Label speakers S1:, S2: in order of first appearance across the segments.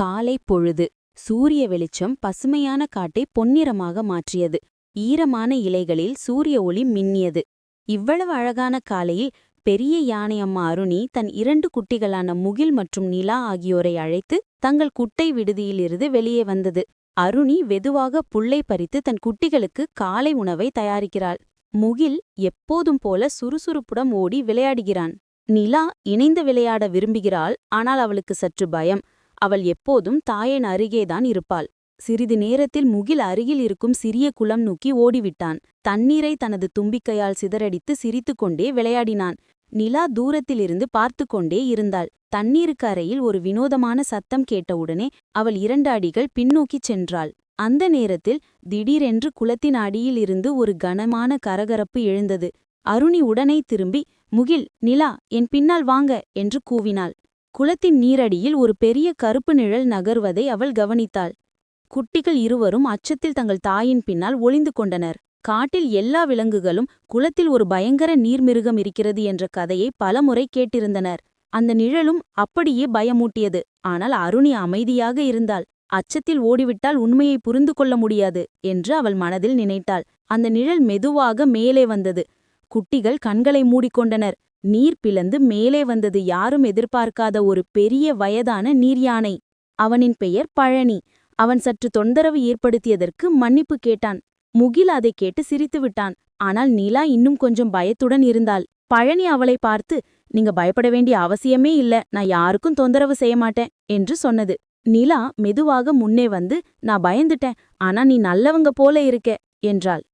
S1: காலை பொழுது சூரிய வெளிச்சம் பசுமையான காட்டை பொன்னிறமாக மாற்றியது. ஈரமான இலைகளில் சூரிய ஒளி மின்னியது. இவ்வளவு அழகான காலையில் பெரிய யானையம்மா அருணி தன் இரண்டு குட்டிகளான முகில் மற்றும் நிலா ஆகியோரை அழைத்து தங்கள் குட்டை விடுதியிலிருந்து வெளியே வந்தது. அருணி வெதுவாக புல்லை பறித்து தன் குட்டிகளுக்கு காலை உணவை தயாரிக்கிறாள். முகில் எப்போதும் போல சுறுசுறுப்புடன் ஓடி விளையாடுகிறான். நிலா இணைந்து விளையாட விரும்புகிறாள் ஆனால் அவளுக்கு சற்று பயம். அவள் எப்போதும் தாயின் அருகேதான் இருப்பாள். சிறிது நேரத்தில் முகில் அருகில் இருக்கும் சிறிய குளம் நோக்கி ஓடிவிட்டான். தண்ணீரை தனது தும்பிக்கையால் சிதறடித்து சிரித்துக்கொண்டே விளையாடினான். நிலா தூரத்திலிருந்து பார்த்து கொண்டே இருந்தாள். தண்ணீருக்கு அறையில் ஒரு வினோதமான சத்தம் கேட்டவுடனே அவள் இரண்டு அடிகள் பின்னோக்கிச் சென்றாள். அந்த நேரத்தில் திடீரென்று குளத்தின் அடியில் இருந்து ஒரு கனமான கரகரப்பு எழுந்தது. அருணி உடனே திரும்பி முகில் நிலா என் பின்னால் வாங்க என்று கூவினாள். குளத்தின் நீரடியில் ஒரு பெரிய கருப்பு நிழல் நகர்வதை அவள் கவனித்தாள். குட்டிகள் இருவரும் அச்சத்தில் தங்கள் தாயின் பின்னால் ஒளிந்து கொண்டனர். காட்டில் எல்லா விலங்குகளும் குளத்தில் ஒரு பயங்கர நீர்மிருகம் இருக்கிறது என்ற கதையை பலமுறை கேட்டிருந்தனர். அந்த நிழலும் அப்படியே பயமூட்டியது. ஆனால் அருணி அமைதியாக இருந்தாள். அச்சத்தில் ஓடிவிட்டால் உண்மையை புரிந்து கொள்ள முடியாது என்று அவள் மனதில் நினைத்தாள். அந்த நிழல் மெதுவாக மேலே வந்தது. குட்டிகள் கண்களை மூடிக்கொண்டனர். நீர் பிளந்து மேலே வந்தது யாரும் எதிர்பார்க்காத ஒரு பெரிய வயதான நீர் யானை அவனின் பெயர் பழனி. அவன் சற்று தொந்தரவு ஏற்படுத்தியதற்கு மன்னிப்பு கேட்டான். முகில் அதை கேட்டு சிரித்துவிட்டான் ஆனால் நிலா இன்னும் கொஞ்சம் பயத்துடன் இருந்தாள். பழனி அவளை பார்த்து நீங்க பயப்பட வேண்டிய அவசியமே இல்ல. நான் யாருக்கும் தொந்தரவு செய்ய மாட்டேன் என்று சொன்னது. நிலா மெதுவாக முன்னே வந்து நான் பயந்துட்டேன். ஆனா நீ நல்லவங்க போல இருக்க என்றாள்.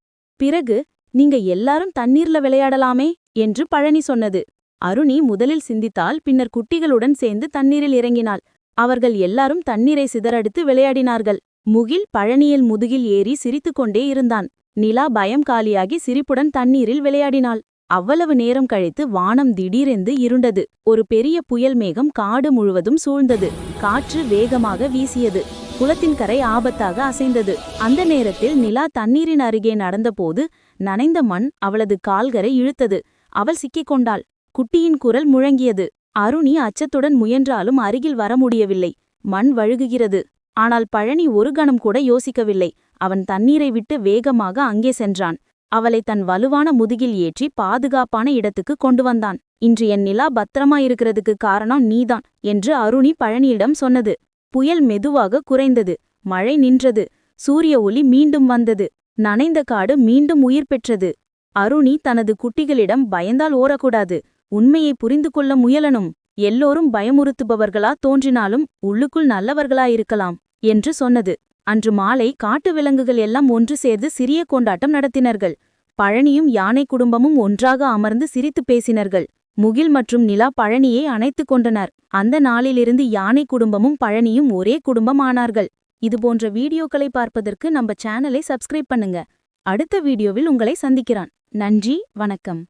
S1: பிறகு நீங்க எல்லாரும் தண்ணீர்ல விளையாடலாமே? என்று பழனி சொன்னது. அருணி முதலில் சிந்தித்தால் பின்னர் குட்டிகளுடன் சேர்ந்து தண்ணீரில் இறங்கினாள். அவர்கள் எல்லாரும் தண்ணீரை சிதறடித்து விளையாடினார்கள். முகில் பழனியில் முதுகில் ஏறி சிரித்துக்கொண்டே இருந்தான். நிலா பயம் காலியாகி சிரிப்புடன் தண்ணீரில் விளையாடினாள். அவ்வளவு நேரம் கழித்து வானம் திடீரென்று இருண்டது. ஒரு பெரிய புயல் மேகம் காடு முழுவதும் சூழ்ந்தது. காற்று வேகமாக வீசியது. குளத்தின் கரை ஆபத்தாக அசைந்தது. அந்த நேரத்தில் நிலா தண்ணீரின் அருகே நடந்தபோது நனைந்த மண் அவளது கால்கரை இழுத்தது. அவள் சிக்கிக் கொண்டாள் குட்டியின் குரல் முழங்கியது. அருணி அச்சத்துடன் முயன்றாலும் அருகில் வர முடியவில்லை. மண் வழுகுகிறது. ஆனால் பழனி ஒரு கணம் கூட யோசிக்கவில்லை. அவன் தண்ணீரை விட்டு வேகமாக அங்கே சென்றான். அவளை தன் வலுவான முதுகில் ஏற்றி பாதுகாப்பான இடத்துக்கு கொண்டு வந்தான். இன்று என் நிலா பத்திரமாயிருக்கிறதுக்கு காரணம் நீதான் என்று அருணி பழனியிடம் சொன்னது. புயல் மெதுவாக குறைந்தது. மழை நின்றது. சூரிய ஒளி மீண்டும் வந்தது. நனைந்த காடு மீண்டும் உயிர் பெற்றது. அருணி தனது குட்டிகளிடம் பயந்தால் ஓரக்கூடாது. உண்மையை புரிந்து கொள்ள முயலனும் எல்லோரும் பயமுறுத்துபவர்களா தோன்றினாலும் உள்ளுக்குள் நல்லவர்களாயிருக்கலாம் என்று சொன்னது. அன்று மாலை காட்டு விலங்குகள் எல்லாம் ஒன்று சேர்ந்து சிறிய கொண்டாட்டம் நடத்தினர்கள். பழனியும் யானை குடும்பமும் ஒன்றாக அமர்ந்து சிரித்து பேசினர்கள். முகில் மற்றும் நிலா பழனியை அணைத்துக் கொண்டனர். அந்த நாளிலிருந்து யானை குடும்பமும் பழனியும் ஒரே குடும்பம் ஆனார்கள். இதுபோன்ற வீடியோக்களை பார்ப்பதற்கு நம்ம சேனலை சப்ஸ்கிரைப் பண்ணுங்க. அடுத்த வீடியோவில் உங்களை சந்திக்கிறான். நன்றி வணக்கம்.